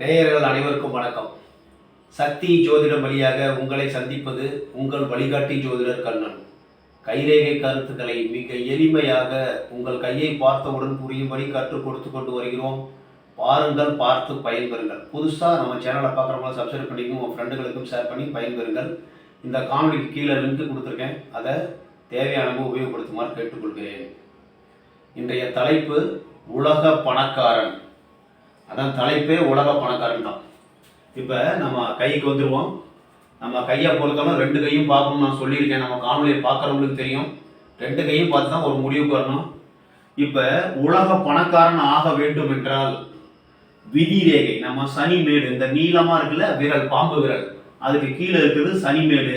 நேயர்கள் அனைவருக்கும் வணக்கம். சக்தி ஜோதிடம் வழியாக உங்களை சந்திப்பது உங்கள் வழிகாட்டி ஜோதிடர் கண்ணன். கைரேகை கருத்துக்களை மிக எளிமையாக உங்கள் கையை பார்த்தவுடன் புரியும்படி கற்றுக் கொடுத்து கொண்டு வருகிறோம். பாருங்கள் பார்த்து பயன்பெறுங்கள். புதுசாக நம்ம சேனலை பார்க்குறவங்க சப்ஸ்கிரைப் பண்ணிக்கணும் உங்கள் ஃப்ரெண்டுகளுக்கும் ஷேர் பண்ணி பயன்பெறுங்கள். இந்த காணொலிக்கு கீழே லிங்க் கொடுத்துருக்கேன். அதை தேவையானவங்க உபயோகப்படுத்துமாறு கேட்டுக்கொள்கிறேன். இன்றைய தலைப்பு உலக பணக்காரன். அதான் தலைப்பே உலக பணக்காரன் தான். இப்போ நம்ம கைக்கு வந்துடுவோம் நம்ம கையை பொறுத்தவரை ரெண்டு கையும் பார்க்கணும் நான் சொல்லியிருக்கேன். நம்ம காணொலியை பார்க்குறவங்களுக்கு தெரியும். ரெண்டு கையும் பார்த்து தான் ஒரு முடிவுக்கு வரணும். இப்போ உலக பணக்காரன் ஆக வேண்டும் என்றால் விதி ரேகை நம்ம சனி மேடு இந்த நீளமாக இருக்குல்ல விரல் பாம்பு விரல் அதுக்கு கீழே இருக்கிறது சனிமேடு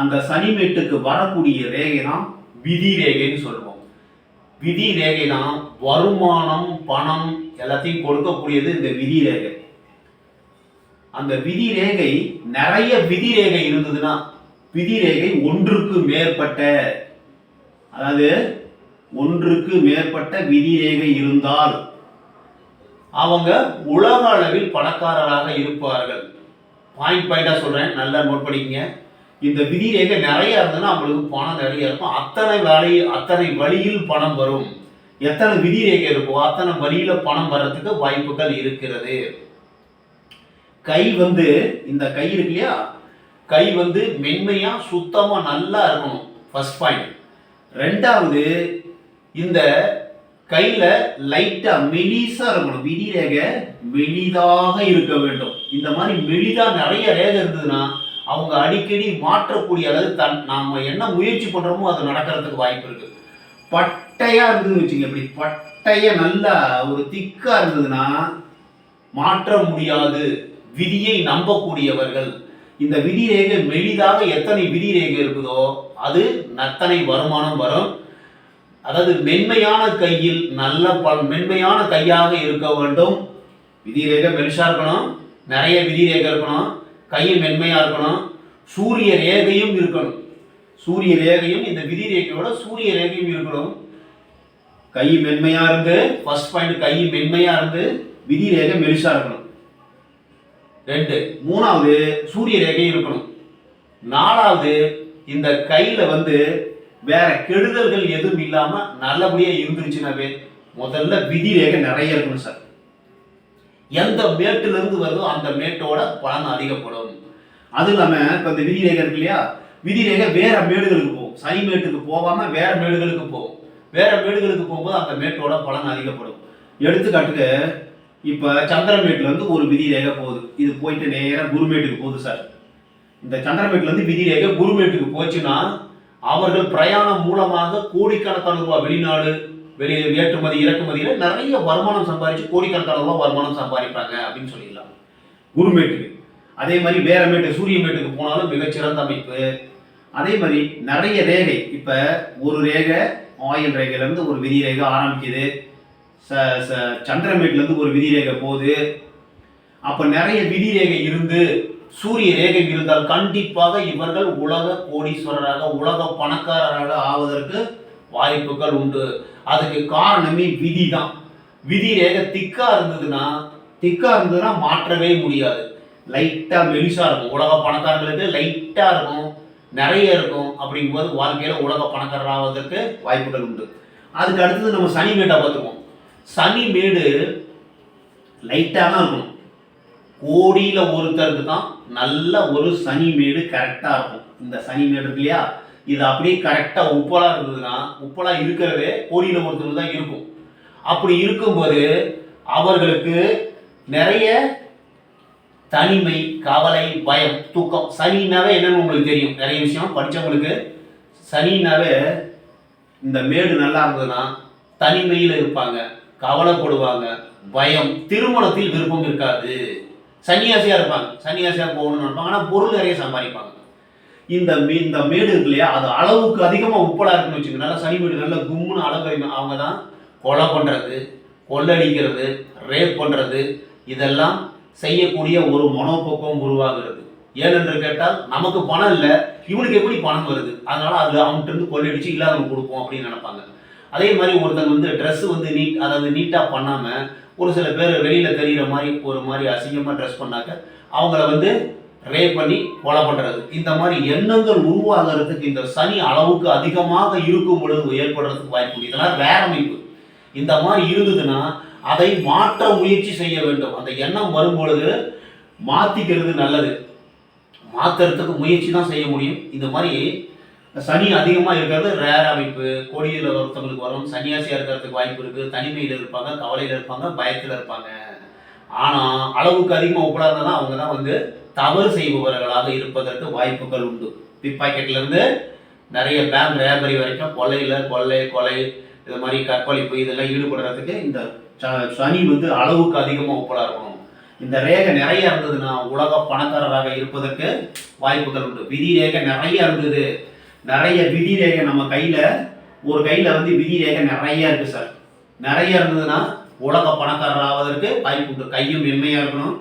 அந்த சனிமேட்டுக்கு வரக்கூடிய ரேகை தான் விதி ரேகைன்னு சொல்லுவோம். விதி ரேகை தான் வருமானம் பணம் எல்லாத்தையும் கொடுக்கக்கூடியது இந்த விதி ரேகை அந்த விதி ரேகை நிறைய விதி ரேகை இருந்ததுன்னா விதி ரேகை ஒன்றுக்கு மேற்பட்ட அதாவது ஒன்றுக்கு மேற்பட்ட விதி ரேகை இருந்தால் அவங்க உலக அளவில் பணக்காரராக இருப்பார்கள். பாயிண்ட் பாயிண்டா சொல்றேன். நல்லா நோட் பண்ணிக்கங்க. இந்த விதி ரேகை நிறைய இருந்ததுன்னா அவங்களுக்கு பணம் நிறைய இருக்கும். அத்தனை வேலை அத்தனை வழியில் பணம் வரும். எத்தனை விதிரேகை இருக்கோ அத்தனை வழியில பணம் வர்றதுக்கு வாய்ப்புகள் இருக்கிறது. கை வந்து இந்த கை இருக்கு இல்லையா? கை வந்து மென்மையா சுத்தமா நல்லா இருக்கணும். ஃபர்ஸ்ட் பாயிண்ட் ரெண்டாவது இந்த கையில லைட்டா மெலிசா இருக்கணும். விதி ரேகை மெலிதாக இருக்க வேண்டும். இந்த மாதிரி மெலிதா நிறைய ரேகை இருந்ததுன்னா அவங்க அடிக்கடி மாற்றக்கூடிய அதாவது தன் நாம என்ன முயற்சி பண்றோமோ அது நடக்கிறதுக்கு வாய்ப்பு இருக்கு. பட்டையாக இருந்ததுன்னு வச்சுங்க இப்படி பட்டைய நல்லா ஒரு திக்காக இருந்ததுன்னா மாற்ற முடியாது. விதியை நம்பக்கூடியவர்கள். இந்த விதி ரேகை மெலிதாக எத்தனை விதி ரேகை இருக்குதோ அது நத்தனை வருமானம் வரும். அதாவது மென்மையான கையில் நல்ல பல் மென்மையான கையாக இருக்க வேண்டும். விதி ரேகை மெலிசாக இருக்கணும். நிறைய விதி ரேகை இருக்கணும். கை மென்மையாக இருக்கணும். சூரிய ரேகையும் இருக்கணும். சூரிய ரேகையும் இந்த விதி ரேகையோட சூரிய ரேகையும் இருக்கணும். கை மென்மையா இருந்து ஃபர்ஸ்ட் பாயிண்ட் கை மென்மையா இருந்து விதி ரேகை மெலிசா இருக்கணும். ரெண்டு. மூணாவது சூரிய ரேகை இருக்கணும். நாலாவது இந்த கையில வந்து வேற கெடுதல்கள் எதுவும் இல்லாம நல்லபடியா இருந்துருச்சுனாவே முதல்ல விதி ரேகை நிறைய இருக்கணும் சார். எந்த மேட்டுல இருந்து வருதோ அந்த மேட்டோட பலன் அதிகப்படும். அது இல்லாம இப்ப இந்த விதி ரேகை இருக்கு இல்லையா? விதிரேகை வேற மேடுகளுக்கு போகும். சனி மேட்டுக்கு போகாம வேற மேடுகளுக்கு போகும். வேற மேடுகளுக்கு போகும்போது அந்த மேட்டோட பலன் அதிகப்படும். எடுத்துக்காட்டுக்கு இப்ப சந்திரமேட்ல இருந்து ஒரு விதிரேகை போகுது. இது போயிட்டு நேராக குருமேட்டுக்கு போகுது சார். இந்த சந்திரமேட்ல இருந்து விதிரேகை குருமேட்டுக்கு போச்சுன்னா அவர்கள் பிரயாணம் மூலமாக கோடிக்கணக்கான ரூபாய் வெளிநாடு வெளி ஏற்றுமதி இறக்குமதியில நிறைய வருமானம் சம்பாதிச்சு கோடிக்கணக்கான ரூபாய் வருமானம் சம்பாதிப்பாங்க அப்படின்னு சொல்லிடலாம். குருமேட்டுக்கு அதே மாதிரி வேற மேட்டு சூரிய மேட்டுக்கு போனாலும் மிகச்சிறந்த அமைப்பு. அதே மாதிரி நிறைய ரேகை. இப்போ ஒரு ரேகை ஆயில் ரேகையிலேருந்து ஒரு விதி ரேகை ஆரம்பிக்குது. ச ச சந்திரமேட்லேருந்து ஒரு விதி ரேகை போகுது. அப்போ நிறைய விதி ரேகை இருந்து சூரிய ரேகை இருந்தால் கண்டிப்பாக இவர்கள் உலக கோடீஸ்வரராக உலக பணக்காரராக ஆவதற்கு வாய்ப்புகள் உண்டு. அதுக்கு காரணமே விதி தான் விதி ரேகை திக்கா இருந்ததுன்னா திக்கா இருந்ததுன்னா மாற்றவே முடியாது. லைட்டாக மெலிசாக இருக்கும். உலக பணக்காரங்களுக்கு லைட்டாக இருக்கும். நிறைய இருக்கும் அப்படிங்கும்போது வாழ்க்கையில் உலக பணக்காரர் ஆவதற்கு வாய்ப்புகள் உண்டு. அதுக்கு அடுத்தது நம்ம சனி மேட்டை பார்த்துக்குவோம். சனி மேடு லைட்டாக தான் இருக்கும் கோடியில் ஒருத்தருக்கு தான் நல்ல ஒரு சனி மேடு கரெக்டாக இருக்கும். இந்த சனி மேடு இருக்கு இல்லையா? இது அப்படியே கரெக்டாக உப்பலாக இருந்ததுன்னா உப்பலாக இருக்கிறதே கோடியில் ஒருத்தருக்கு தான் இருக்கும். அப்படி இருக்கும்போது அவர்களுக்கு நிறைய தனிமை கவலை பயம் தூக்கம். சனினாவே என்னன்னு உங்களுக்கு தெரியும். நிறைய விஷயம் படித்தவங்களுக்கு சனினாவே இந்த மேடு நல்லா இருந்ததுன்னா தனிமையில் இருப்பாங்க கவலைப்படுவாங்க பயம் திருமணத்தில் விருப்பம் இருக்காது. சன்னியாசியாக இருப்பாங்க. சன்னியாசியாக போகணும்னு நினைப்பாங்க. ஆனால் பொருள் நிறைய சம்பாதிப்பாங்க. இந்த மீ இந்த மேடு இருக்கு இல்லையா அது அளவுக்கு அதிகமாக உப்பலாக இருக்குன்னு வச்சுக்கோங்க. நல்லா சனி மேடு நல்ல கும்முன்னு அளவு அவங்க தான் கொலை பண்ணுறது கொள்ளடிக்கிறது ரேப் பண்ணுறது இதெல்லாம் செய்யக்கூடிய ஒரு மனோபோக்கம் உருவாகிறது. ஏனென்று கேட்டால் நமக்கு பணம் இல்லை இவனுக்கு எப்படி பணம் வருது? அதனால அது அவன்கிட்ட இருந்து கொள்ளடிச்சு இல்லாதவனுக்கு கொடுப்போம் அப்படின்னு நினைப்பாங்க. அதே மாதிரி ஒருத்தங்க வந்து ட்ரெஸ் வந்து நீட் அதாவது நீட்டாக பண்ணாமல் ஒரு சில பேர் வெளியில் தெரிகிற மாதிரி ஒரு மாதிரி அசிங்கமாக ட்ரெஸ் பண்ணாக்க அவங்கள வந்து ரே பண்ணி கொலை பண்ணுறது இந்த மாதிரி எண்ணங்கள் உருவாகிறதுக்கு இந்த சனி அளவுக்கு அதிகமாக இருக்கும் பொழுது ஏற்படுறதுக்கு வாய்ப்பு இதெல்லாம் வேற அமைப்பு. இந்த மாதிரி இருந்ததுன்னா அதை மாற்ற முயற்சி செய்ய வேண்டும். அந்த எண்ணம் வரும்பொழுது மாற்றிக்கிறது நல்லது. மாற்றுறதுக்கு முயற்சி தான் செய்ய முடியும். இந்த மாதிரி சனி அதிகமாக இருக்கிறது ரேர் அமைப்பு கோடியில் ஒருத்தவங்களுக்கு வரும். சன்னியாசியாக இருக்கிறதுக்கு வாய்ப்பு இருக்குது தனிமையில் இருப்பாங்க கவலையில் இருப்பாங்க பயத்தில் இருப்பாங்க. ஆனால் அளவுக்கு அதிகமாக உட்கார்ந்தா அவங்க தான் வந்து தவறு செய்பவர்களாக இருப்பதற்கு வாய்ப்புகள் உண்டு. பிக் பாக்கெட்லேருந்து நிறைய பேங்க் ரேபரி வரைக்கும் கொலையில் கொள்ளை கொலை இது மாதிரி கற்பழிப்பு இதெல்லாம் ஈடுபடுறதுக்கு இந்த சனி வந்து அளவுக்கு அதிகமாக ஒப்பலா இருக்கணும். இந்த ரேகை நிறைய இருந்ததுன்னா உலக பணக்காரராக இருப்பதற்கு வாய்ப்புகள் உண்டு. விதி ரேகை நிறைய இருந்தது. நிறைய விதி ரேகை நம்ம கையில் ஒரு கையில் வந்து விதி ரேகை நிறைய இருக்குது சார். நிறைய இருந்ததுன்னா உலக பணக்காரர் ஆவதற்கு வாய்ப்பு உண்டு. கையும் மென்மையாக இருக்கணும்.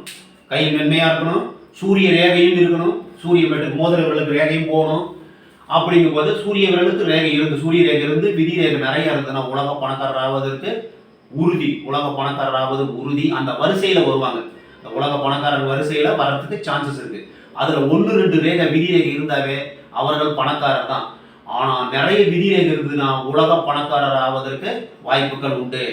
கை மென்மையாக இருக்கணும். சூரிய ரேகையும் இருக்கணும். சூரிய வீட்டுக்கு மோதிர விரலுக்கு ரேகையும் போகணும். அப்படிங்கும்போது சூரிய விரலுக்கு ரேகை இருந்து சூரிய ரேகை இருந்து விதி ரேகை நிறைய இருந்ததுன்னா உலக பணக்காரர் ஆவதற்கு உறுதி. உலக பணக்காரர் ஆவது உறுதி. அந்த வரிசையில் வருவாங்க. இந்த உலக பணக்காரர் வரிசையில் வர்றதுக்கு சான்சஸ் இருக்கு. அதில் ஒன்று ரெண்டு ரேகை விதிரேகை இருந்தாவே அவர்கள் பணக்காரர் தான். ஆனால் நிறைய விதிரேகை இருந்ததுன்னா உலக பணக்காரர் ஆவதற்கு வாய்ப்புகள் உண்டு.